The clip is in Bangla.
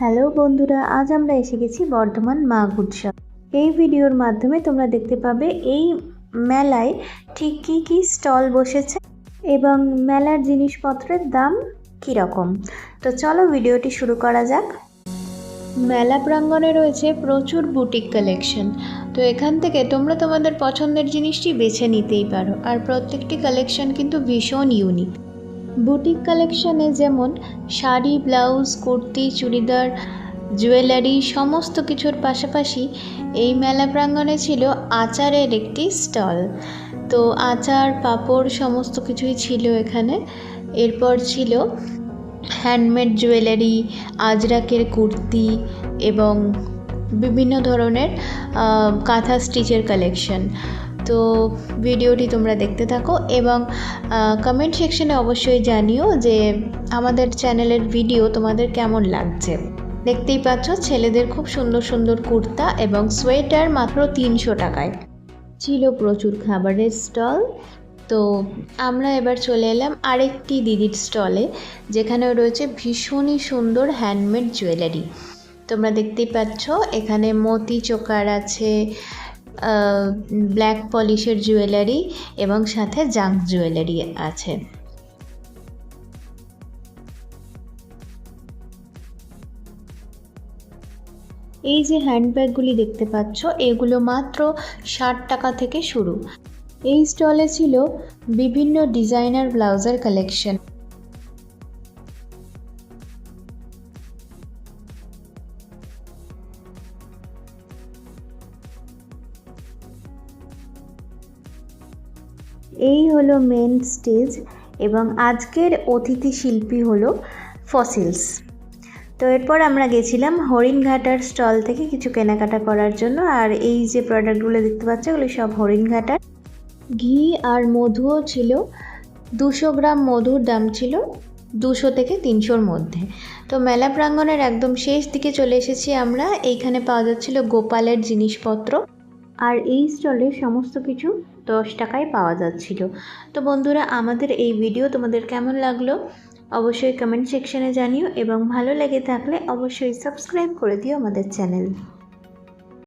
হ্যালো বন্ধুরা, আজ আমরা এসে গেছি বর্ধমান মাঘ উৎসব। এই ভিডিওর মাধ্যমে তোমরা দেখতে পাবে এই মেলায় ঠিক কী কী স্টল বসেছে এবং মেলার জিনিসপত্রের দাম কীরকম। তো চলো ভিডিওটি শুরু করা যাক। মেলা প্রাঙ্গণে রয়েছে প্রচুর বুটিক কালেকশন। তো এখান থেকে তোমরা তোমাদের পছন্দের জিনিসটি বেছে নিতেই পারো। আর প্রত্যেকটি কালেকশন কিন্তু ভীষণ ইউনিক বুটিক কালেকশনে যেমন শাড়ি, ব্লাউজ, কুর্তি, চুড়িদার, জুয়েলারি সমস্ত কিছুর পাশাপাশি এই মেলা প্রাঙ্গণে ছিল আচারের একটি স্টল। তো আচার, পাঁপড় সমস্ত কিছুই ছিল এখানে। এরপর ছিল হ্যান্ডমেড জুয়েলারি, আজরাকের কুর্তি এবং বিভিন্ন ধরনের কাঁথা স্টিচের কালেকশন। তো ভিডিওটি তোমরা দেখতে থাকো এবং কমেন্ট সেকশনে অবশ্যই জানিও যে আমাদের চ্যানেলের ভিডিও তোমাদের কেমন লাগছে। দেখতেই পাচ্ছ ছেলেদের খুব সুন্দর সুন্দর কুর্তা এবং সোয়েটার মাত্র তিনশো টাকায়। ছিল প্রচুর খাবারের স্টল। তো আমরা এবার চলে এলাম আরেকটি দিদির স্টলে যেখানে রয়েছে ভীষণই সুন্দর হ্যান্ডমেড জুয়েলারি তোমরা দেখতেই পাচ্ছ এখানে মতি চোকার আছে ব্ল্যাক পলিশের জুয়েলারি এবং সাথে জাঙ্ক জুয়েলারি আছে। এই যে হ্যান্ডব্যাগগুলি দেখতে পাচ্ছ, এগুলো মাত্র ষাট টাকা থেকে শুরু। এই স্টলে ছিল বিভিন্ন ডিজাইনার ব্লাউজার কালেকশন। এই হলো মেন স্টেজ এবং আজকের অতিথি শিল্পী হলো ফসিলস তো এরপর আমরা গেছিলাম হরিণঘাটার স্টল থেকে কিছু কেনাকাটা করার জন্য আর এই যে প্রোডাক্টগুলো দেখতে পাচ্ছ ওগুলো সব হরিণঘাটার। ঘি আর মধুও ছিল, দুশো গ্রাম মধুর দাম ছিল, দুশো থেকে তিনশোর মধ্যে। তো মেলা প্রাঙ্গণের একদম শেষ দিকে চলে এসেছি আমরা, এইখানে পাওয়া যাচ্ছিল গোপালের জিনিসপত্র। আর এই স্টলে সমস্ত কিছু দশ টাকায় পাওয়া যাচ্ছিল। তো বন্ধুরা, আমাদের এই ভিডিও তোমাদের কেমন লাগল অবশ্যই কমেন্ট সেকশানে জানিও এবং ভালো লেগে থাকলে অবশ্যই সাবস্ক্রাইব করে দিও আমাদের চ্যানেল